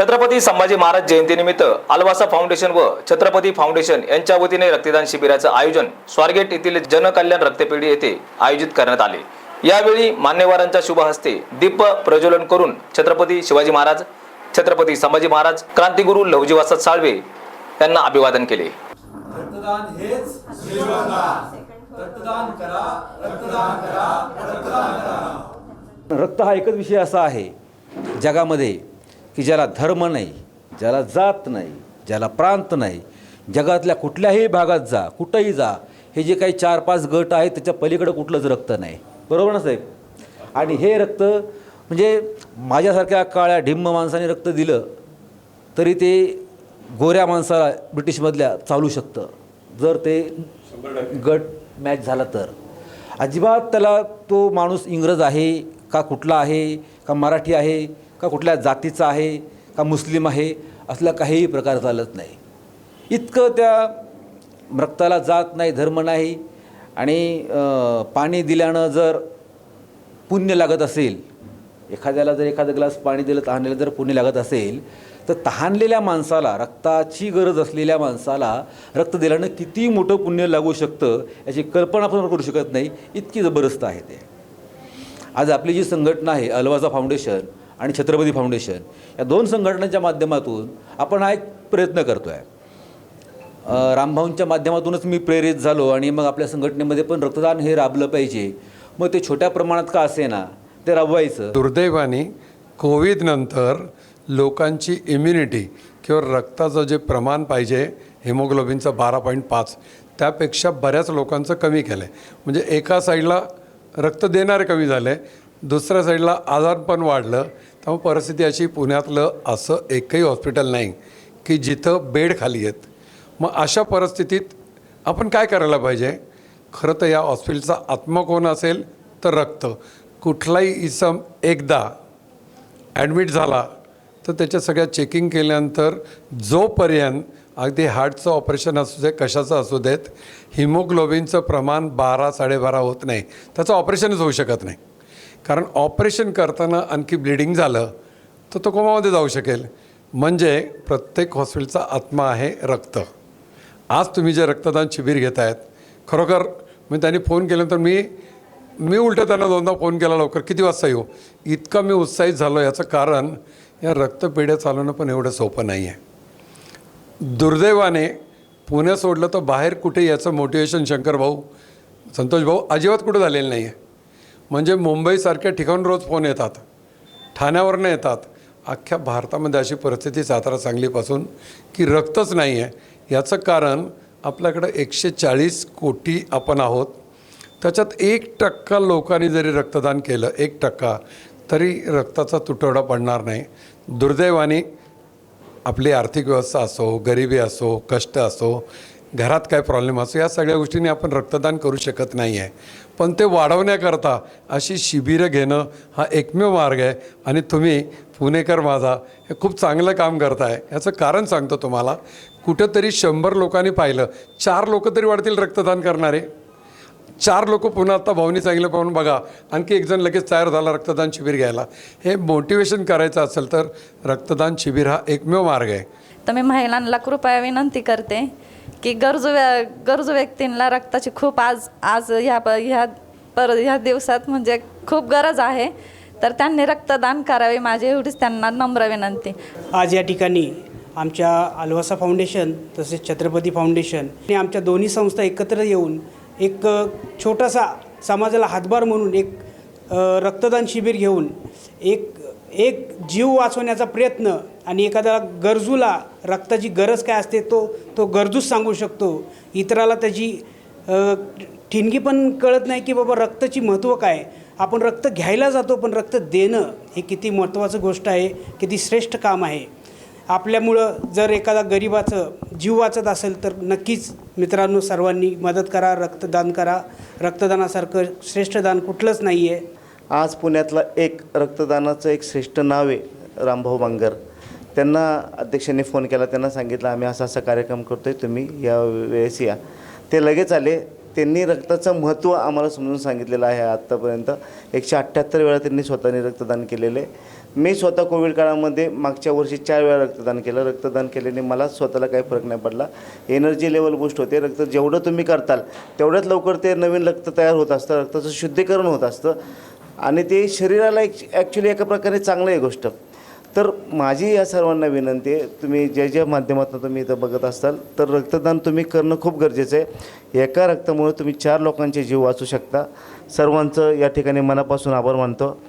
छत्रपती संभाजी महाराज जयंतीनिमित्त अलवासा फाउंडेशन व छत्रपती फाउंडेशन यांच्या वतीने रक्तदान शिबिराचं आयोजन स्वारगेट येथील जनकल्याण रक्तपेढी येथे आयोजित करण्यात आले. यावेळी मान्यवरांच्या शुभ हस्ते दीप प्रज्वलन करून छत्रपती शिवाजी महाराज छत्रपती संभाजी महाराज क्रांतिगुरू लवजी वसंत साळवे यांना अभिवादन केले. रक्तदान हेच जीवनदान रक्तदान करा रक्तदान करा रक्तदान करा. रक्त हा एकच विषय असा आहे जगामध्ये की ज्याला धर्म नाही ज्याला जात नाही ज्याला प्रांत नाही जगातल्या कुठल्याही भागात जा कुठंही जा हे जे काही चार पाच गट आहेत त्याच्या पलीकडं कुठलंच रक्त नाही. बरोबर ना साहेब? आणि हे रक्त म्हणजे माझ्यासारख्या काळ्या ढिम्म माणसाने रक्त दिलं तरी ते गोऱ्या माणसाला ब्रिटिशमधल्या चालू शकतं. जर ते गट मॅच झाला तर. अजिबात त्याला तो माणूस इंग्रज आहे का कुठला आहे का मराठी आहे का कुठल्या जातीचा आहे का मुस्लिम आहे असला काहीही प्रकार चालत नाही. इतकं त्या रक्ताला जात नाही धर्म नाही आणि पाणी दिल्यानं जर पुण्य लागत असेल एखाद्याला जर एखादा ग्लास पाणी दिलं तहानलेलं जर पुण्य लागत असेल तर तहानलेल्या माणसाला रक्ताची गरज असलेल्या माणसाला रक्त दिल्यानं किती मोठं पुण्य लागू शकतं याची कल्पना पण करू शकत नाही. इतकी जबरदस्त आहे ते. आज आपली जी संघटना आहे अलवाजा फाउंडेशन आणि छत्रपती फाउंडेशन या दोन संघटनांच्या माध्यमातून आपण हा एक प्रयत्न करतो आहे रामभाऊंच्या माध्यमातूनच मी प्रेरित झालो आणि मग आपल्या संघटनेमध्ये पण रक्तदान हे राबलं पाहिजे. मग ते छोट्या प्रमाणात का असे ना ते राबवायचं. दुर्दैवाने कोविडनंतर लोकांची इम्युनिटी किंवा रक्ताचं जे प्रमाण पाहिजे हिमोग्लोबिनचं बारा पॉईंट पाच त्यापेक्षा बऱ्याच लोकांचं कमी केलं आहे म्हणजे एका साईडला रक्त देणारे कमी झाले दुसऱ्या साईडला आजार पण वाढलं त्यामुळे परिस्थिती अशी पुण्यातलं असं एकही हॉस्पिटल नाही की जिथं बेड खाली आहेत. मग अशा परिस्थितीत आपण काय करायला पाहिजे? खरं तर या हॉस्पिटलचा आत्मा कोण असेल? तर रक्त. कुठलाही इसम एकदा ॲडमिट झाला तर त्याच्या सगळ्या चेकिंग केल्यानंतर जोपर्यंत अगदी हार्टचं ऑपरेशन असू दे कशाचं असू देत हिमोग्लोबिनचं प्रमाण बारा साडेबारा होत नाही. त्याचं ऑपरेशनच होऊ शकत नाही. कारण ऑपरेशन करताना आणखी ब्लिडिंग झालं तर तो कोमामध्ये जाऊ शकेल. म्हणजे प्रत्येक हॉस्पिटलचा आत्मा आहे रक्त. आज तुम्ही जे रक्तदान शिबिर घेत आहेत खरोखर मी त्यांनी फोन केल्यानंतर मी मी उलटं त्यांना दोनदा फोन केला लवकर किती वाजता येऊ? इतका मी उत्साहित झालो याचं कारण या रक्तपेढ्या चालवणं पण एवढं सोपं नाही आहे दुर्दैवाने पुणे सोडलं तर बाहेर कुठे याचं मोटिवेशन शंकर भाऊ संतोष भाऊ अजिबात कुठं झालेलं नाही आहे म्हणजे मुंबईसारख्या ठिकाणून रोज फोन येतात. ठाण्यावरनं येतात. अख्ख्या भारतामध्ये अशी परिस्थिती सातारा सांगलीपासून की रक्तच नाही आहे याचं कारण आपल्याकडं एकशे चाळीस कोटी आपण आहोत. त्याच्यात एक टक्का लोकांनी जरी रक्तदान केलं एक टक्का तरी रक्ताचा तुटवडा पडणार नाही. दुर्दैवाने आपली आर्थिक व्यवस्था असो गरिबी असो कष्ट असो घरात काय प्रॉब्लेम असो या सगळ्या गोष्टींनी आपण रक्तदान करू शकत नाही आहे पण ते वाढवण्याकरता अशी शिबिरं घेणं हा एकमेव मार्ग आहे. आणि तुम्ही पुणेकर माझा हे खूप चांगलं काम करताय. याचं कारण सांगतो तुम्हाला. कुठंतरी शंभर लोकांनी पाहिलं. चार लोक तरी वाढतील रक्तदान करणारे. चार लोक पुन्हा आता भाऊनी सांगितलं पाहून बघा. आणखी एक जण लगेच तयार झाला रक्तदान शिबिर घ्यायला. हे मोटिवेशन करायचं असेल तर रक्तदान शिबिर हा एकमेव मार्ग आहे. तर मी महिलांना कृपया विनंती करते. की गरजू व्या गरजू व्यक्तींना रक्ताची खूप आज आज ह्या प ह्या पर ह्या दिवसात म्हणजे खूप गरज आहे. तर त्यांनी रक्तदान करावे माझी एवढीच त्यांना नम्र विनंती. आज या ठिकाणी आमच्या अलवासा फाउंडेशन तसेच छत्रपती फाउंडेशन आणि आमच्या दोन्ही संस्था एकत्र येऊन एक छोटासा समाजाला हातभार म्हणून एक रक्तदान शिबिर घेऊन एक एक जीव वाचवण्याचा प्रयत्न आणि एखाद्या गरजूला रक्ताची गरज काय असते तो तो गरजूच सांगू शकतो. इतराला त्याची ठिणगी पण कळत नाही की बाबा रक्ताची महत्त्व काय आपण रक्त घ्यायला जातो पण रक्त देणं हे किती महत्त्वाचं गोष्ट आहे किती श्रेष्ठ काम आहे. आपल्यामुळं जर एखादा गरिबाचं जीव वाचत असेल तर नक्कीच मित्रांनो सर्वांनी मदत करा रक्तदान करा. रक्तदानासारखं श्रेष्ठ दान कुठलंच नाही आहे आज पुण्यातला एक रक्तदानाचं एक श्रेष्ठ नाव आहे रामभाऊ बांगर. त्यांना अध्यक्षांनी फोन केला त्यांना सांगितलं आम्ही असा असा कार्यक्रम करतो आहे तुम्ही या वेळेस या. ते लगेच आले. त्यांनी रक्ताचं महत्त्व आम्हाला समजून सांगितलेलं आहे आत्तापर्यंत. एकशे अठ्ठ्याहत्तर वेळा त्यांनी स्वतःने रक्तदान केलेले. आहे मी स्वतः कोविड काळामध्ये मागच्या वर्षी चार वेळा रक्तदान केलं. रक्तदान केल्याने मला स्वतःला काही फरक नाही पडला. एनर्जी लेवल बूस्ट होते. रक्त जेवढं तुम्ही करताल तेवढ्याच लवकर ते नवीन रक्त तयार होत असतं. रक्ताचं शुद्धीकरण होत असतं. आणि ते शरीराला एक ॲक्च्युली एका प्रकारे चांगलं आहे गोष्ट. तर माझी या सर्वांना विनंती आहे तुम्ही ज्या ज्या माध्यमातून तुम्ही इथं बघत असाल तर रक्तदान तुम्ही करणं खूप गरजेचं आहे. एका रक्तामुळे तुम्ही चार लोकांचे जीव वाचू शकता. सर्वांचं या ठिकाणी मनापासून आभार मानतो.